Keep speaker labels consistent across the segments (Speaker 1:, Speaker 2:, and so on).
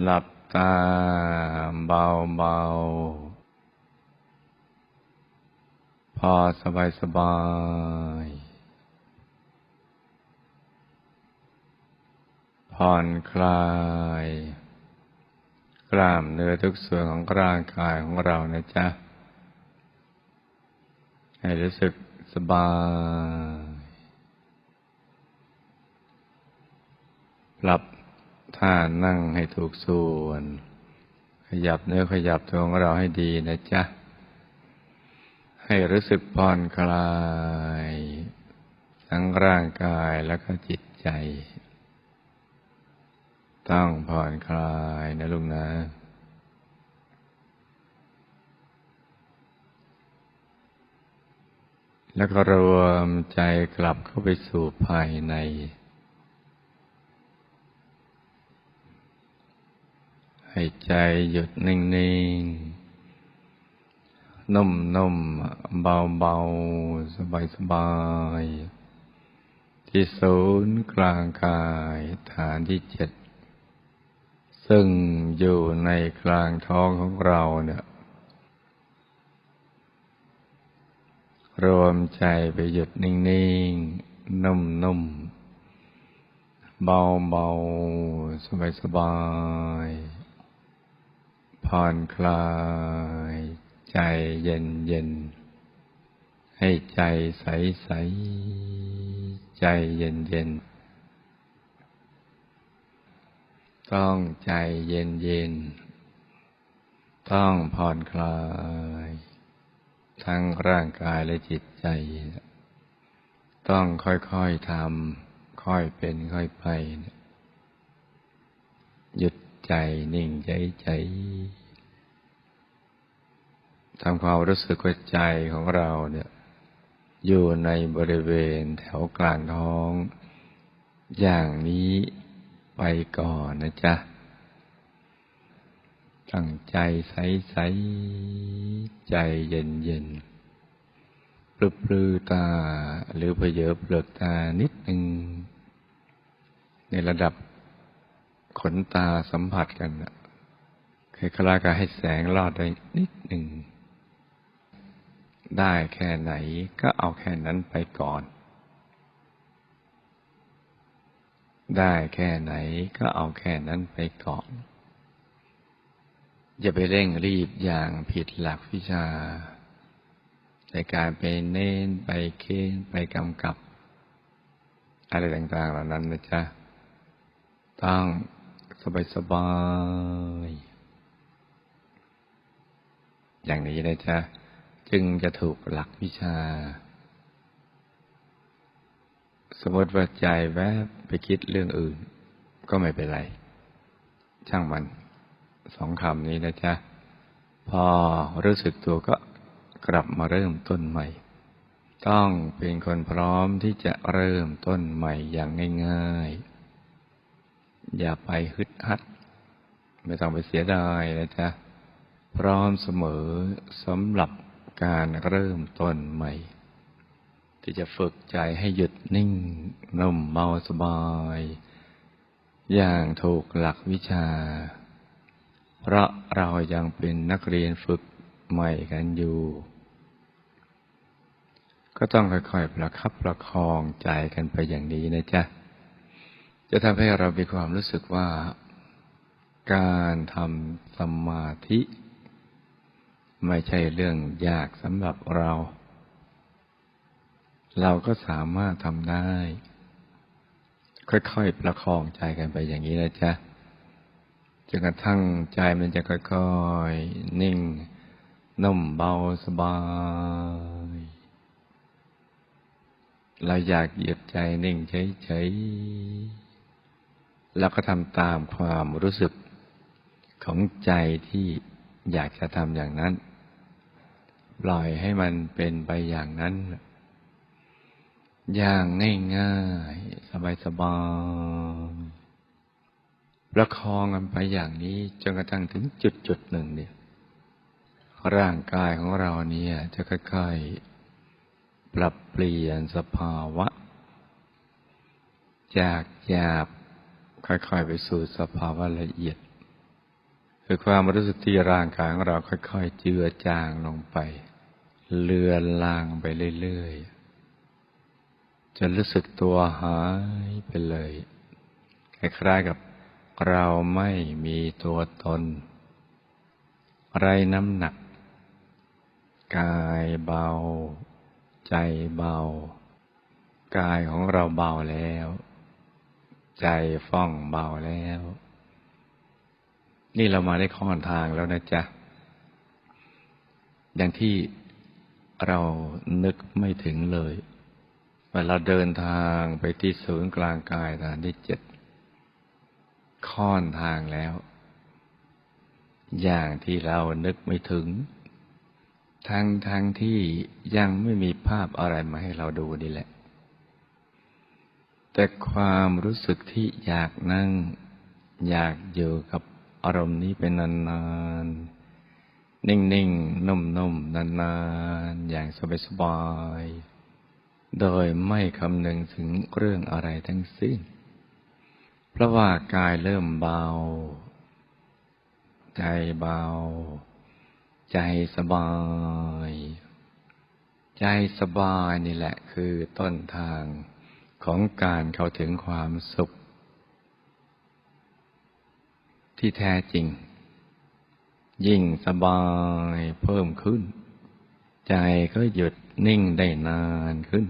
Speaker 1: หลับตาเบาเบาๆพอสบายสบาย ผ่อนคลาย กล้ามเนื้อทุกส่วนของร่างกายของเรานะจ๊ะ ให้รู้สึกสบายปรับ ท่านั่งให้ถูกส่วน ขยับเนื้อขยับตัวของเราให้ดีนะจ๊ะ ให้รู้สึกผ่อนคลาย ทั้งร่างกายแล้วก็จิตใจ ต้องผ่อนคลายนะลุงนะแล้วก็รวมใจกลับเข้าไปสู่ภายใน ให้ใจหยุดนิ่งๆ นุ่มๆ เบาๆ สบายๆ ที่ศูนย์กลางกายฐานที่เจ็ด ซึ่งอยู่ในกลางท้องของเราเนี่ยรวมใจไปหยุดนิ่งๆ นุ่มๆ เบาๆ สบายๆ ผ่อนคลาย ใจเย็นเย็น ให้ใจใสใส ใจเย็นเย็น ต้องใจเย็นเย็น ต้องผ่อนคลาย ทั้งร่างกายและจิตใจ ต้องค่อยๆทำ ค่อยเป็นค่อยไป หยุดใจนิ่งใจใจ ทำความรู้สึกว่าใจของเราเนี่ยอยู่ในบริเวณแถวกลางท้อง อย่างนี้ไปก่อนนะจ๊ะ ตั้งใจใสใสใจเย็นเย็นปลือปลือตา หรือเพเยอเปลือกตานิดหนึ่ง ในระดับขนตาสัมผัสกันคล้ายๆกับให้แสงลอดได้นิดหนึ่ง ได้แค่ไหนก็เอาแค่นั้นไปก่อน ได้แค่ไหนก็เอาแค่นั้นไปก่อน อย่าไปเร่งรีบอย่างผิดหลักวิชา ในการไปเน้นไปเค้นไปกำกับ อะไรต่างๆเหล่านั้นนะจ๊ะ ต้องสบายสบายอย่างนี้นะจ๊ะ จึงจะถูกหลักวิชา สมมติว่าใจแวบไปคิดเรื่องอื่น ก็ไม่เป็นไร ช่างมันสองคำนี้นะจ๊ะ พอรู้สึกตัวก็กลับมาเริ่มต้นใหม่ ต้องเป็นคนพร้อมที่จะเริ่มต้นใหม่อย่างง่าย ๆ อย่าไปฮึดฮัด ไม่ต้องไปเสียดายนะจ๊ะ พร้อมเสมอสำหรับ การเริ่มต้นใหม่ ที่จะฝึกใจให้หยุดนิ่งนุ่มเบาสบาย อย่างถูกหลักวิชา เพราะเรายังเป็นนักเรียนฝึกใหม่กันอยู่ ก็ต้องค่อยๆประคับประคองใจกันไปอย่างนี้นะจ๊ะ จะทำให้เรามีความรู้สึกว่า การทำสมาธิ ไม่ใช่เรื่องยากสำหรับเรา เราก็สามารถทำได้ ค่อยๆประคองใจกันไปอย่างนี้นะจ๊ะจนกระทั่งใจมันจะค่อยๆนิ่งนุ่มเบาสบาย เราอยากหยุดใจนิ่งเฉยๆแล้วก็ทำตามความรู้สึกของใจที่อยากจะทำอย่างนั้น ปล่อยให้มันเป็นไปอย่างนั้น อย่างง่ายๆ สบายๆประคองกันไปอย่างนี้จนกระทั่งถึงจุดจุดหนึ่งเนี่ยร่างกายของเราเนี่ยจะค่อยๆ ปรับเปลี่ยนสภาวะ จากหยาบค่อยๆ ไปสู่สภาวะละเอียด คือความรู้สึกที่ร่างกายของเราค่อยๆ เจือจางลงไป เลือนลางไปเรื่อยๆจนรู้สึกตัวหายไปเลย คล้ายๆกับเราไม่มีตัวตน ไรน้ำหนัก กายเบา ใจเบา กายของเราเบาแล้ว ใจฟ่องเบาแล้ว นี่เรามาได้ข้อนทางแล้วนะจ๊ะ อย่างที่ เรานึกไม่ถึงเลยเวลาเดินทางไปที่ศูนย์กลางกายฐานที่เจ็ดค่อนทางแล้ว อย่างที่เรานึกไม่ถึง ทั้งทั้งที่ยังไม่มีภาพอะไรมาให้เราดูนี่แหละ แต่ความรู้สึกที่อยากนั่ง อยากอยู่กับอารมณ์นี้เป็นนาน นิ่งๆนุ่มๆนานๆ อย่างสบายๆ โดยไม่คำนึงถึงเรื่องอะไรทั้งสิ้น เพราะว่ากายเริ่มเบา ใจเบา ใจสบาย ใจสบายนี่แหละคือต้นทางของการเข้าถึงความสุข ที่แท้จริง ยิ่งสบายเพิ่มขึ้น ใจก็หยุดนิ่งได้นานขึ้น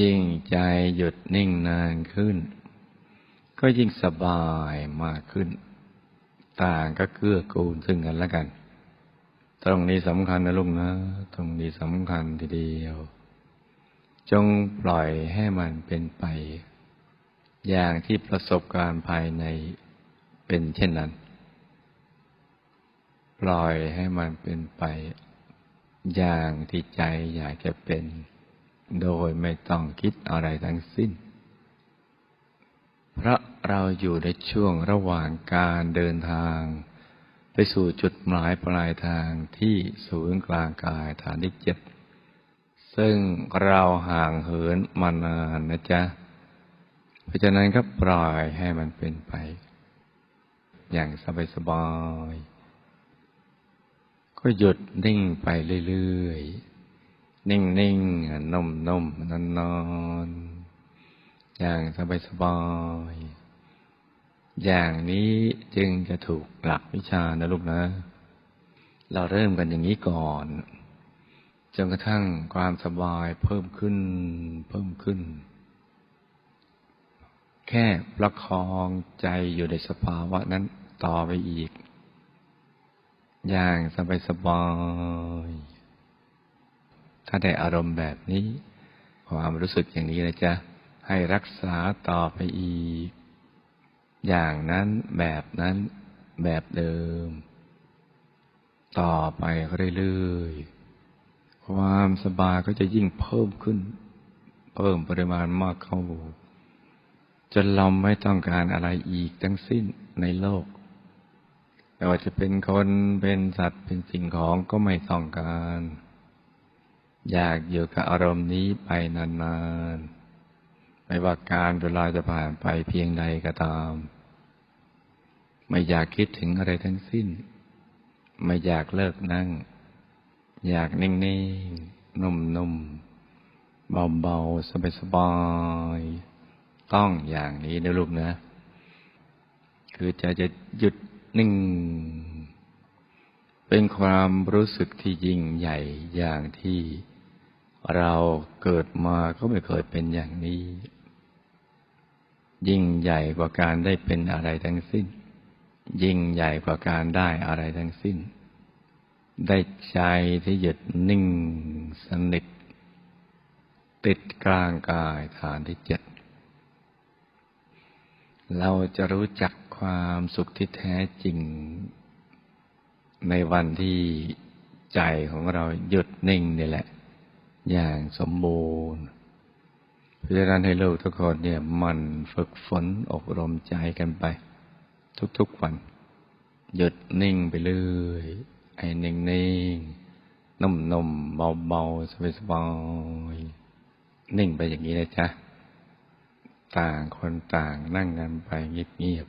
Speaker 1: ยิ่งใจหยุดนิ่งนานขึ้น ก็ยิ่งสบายมากขึ้น ต่างก็เกื้อกูลซึ่งกันและกัน ตรงนี้สำคัญนะลุงนะ ตรงนี้สำคัญทีเดียว จงปล่อยให้มันเป็นไป อย่างที่ประสบการณ์ภายในเป็นเช่นนั้น ปล่อยให้มันเป็นไป อย่างที่ใจอยากจะเป็น โดยไม่ต้องคิดอะไรทั้งสิ้น เพราะเราอยู่ในช่วงระหว่างการเดินทาง ไปสู่จุดหมายปลายทางที่ศูนย์กลางกายฐานที่เจ็ดซึ่งเราห่างเหินมานานนะจ๊ะ เพราะฉะนั้นก็ปล่อยให้มันเป็นไป อย่างสบายๆ ก็หยุดนิ่งไปเรื่อยๆ นิ่งนิ่งนุ่มนุ่มนอนนอนอย่างสบายสบายอย่างนี้จึงจะถูกหลักวิชานะลูกนะ เราเริ่มกันอย่างนี้ก่อน จนกระทั่งความสบายเพิ่มขึ้น เพิ่มขึ้น แค่ประคองใจอยู่ในสภาวะนั้นต่อไปอีก อย่างสบายสบายถ้าได้อารมณ์แบบนี้ ความรู้สึกอย่างนี้นะจ๊ะ ให้รักษาต่อไปอีก อย่างนั้นแบบนั้นแบบเดิม ต่อไปเรื่อยๆ ความสบายก็จะยิ่งเพิ่มขึ้น เพิ่มปริมาณมากเข้าจนเราไม่ต้องการอะไรอีกทั้งสิ้นในโลก ไม่ว่าจะเป็นคนเป็นสัตว์เป็นสิ่งของก็ไม่ต้องการ อยากอยู่กับอารมณ์นี้ไปนานๆ ไม่ว่าการเวลาจะผ่านไปเพียงใดก็ตาม ไม่อยากคิดถึงอะไรทั้งสิ้น ไม่อยากเลิกนั่ง อยากนิ่งๆ นุ่มๆ เบาๆ สบายๆ ต้องอย่างนี้นะลูกนะ คือจะจะหยุด นิ่ง เป็นความรู้สึกที่ยิ่งใหญ่อย่างที่เราเกิดมาก็ไม่เคยเป็นอย่างนี้ ยิ่งใหญ่กว่าการได้เป็นอะไรทั้งสิ้น ยิ่งใหญ่กว่าการได้อะไรทั้งสิ้น ได้ใจที่หยุดนิ่งสนิทติดกลางกายฐานที่เจ็ดเราจะรู้จัก ความสุขที่แท้จริง ในวันที่ใจของเราหยุดนิ่งนี่แหละ อย่างสมบูรณ์เพราะฉะนั้นให้ลูกทุกคนเนี่ยมันฝึกฝนอบรมใจกันไป ทุกๆวัน หยุดนิ่งไปเรื่อยไอ้นิ่งนิ่งนุ่มนุ่มเบาเบาสบายสบายนิ่งไปอย่างนี้นะจ๊ะ ต่างคนต่างนั่งกันไปเงียบ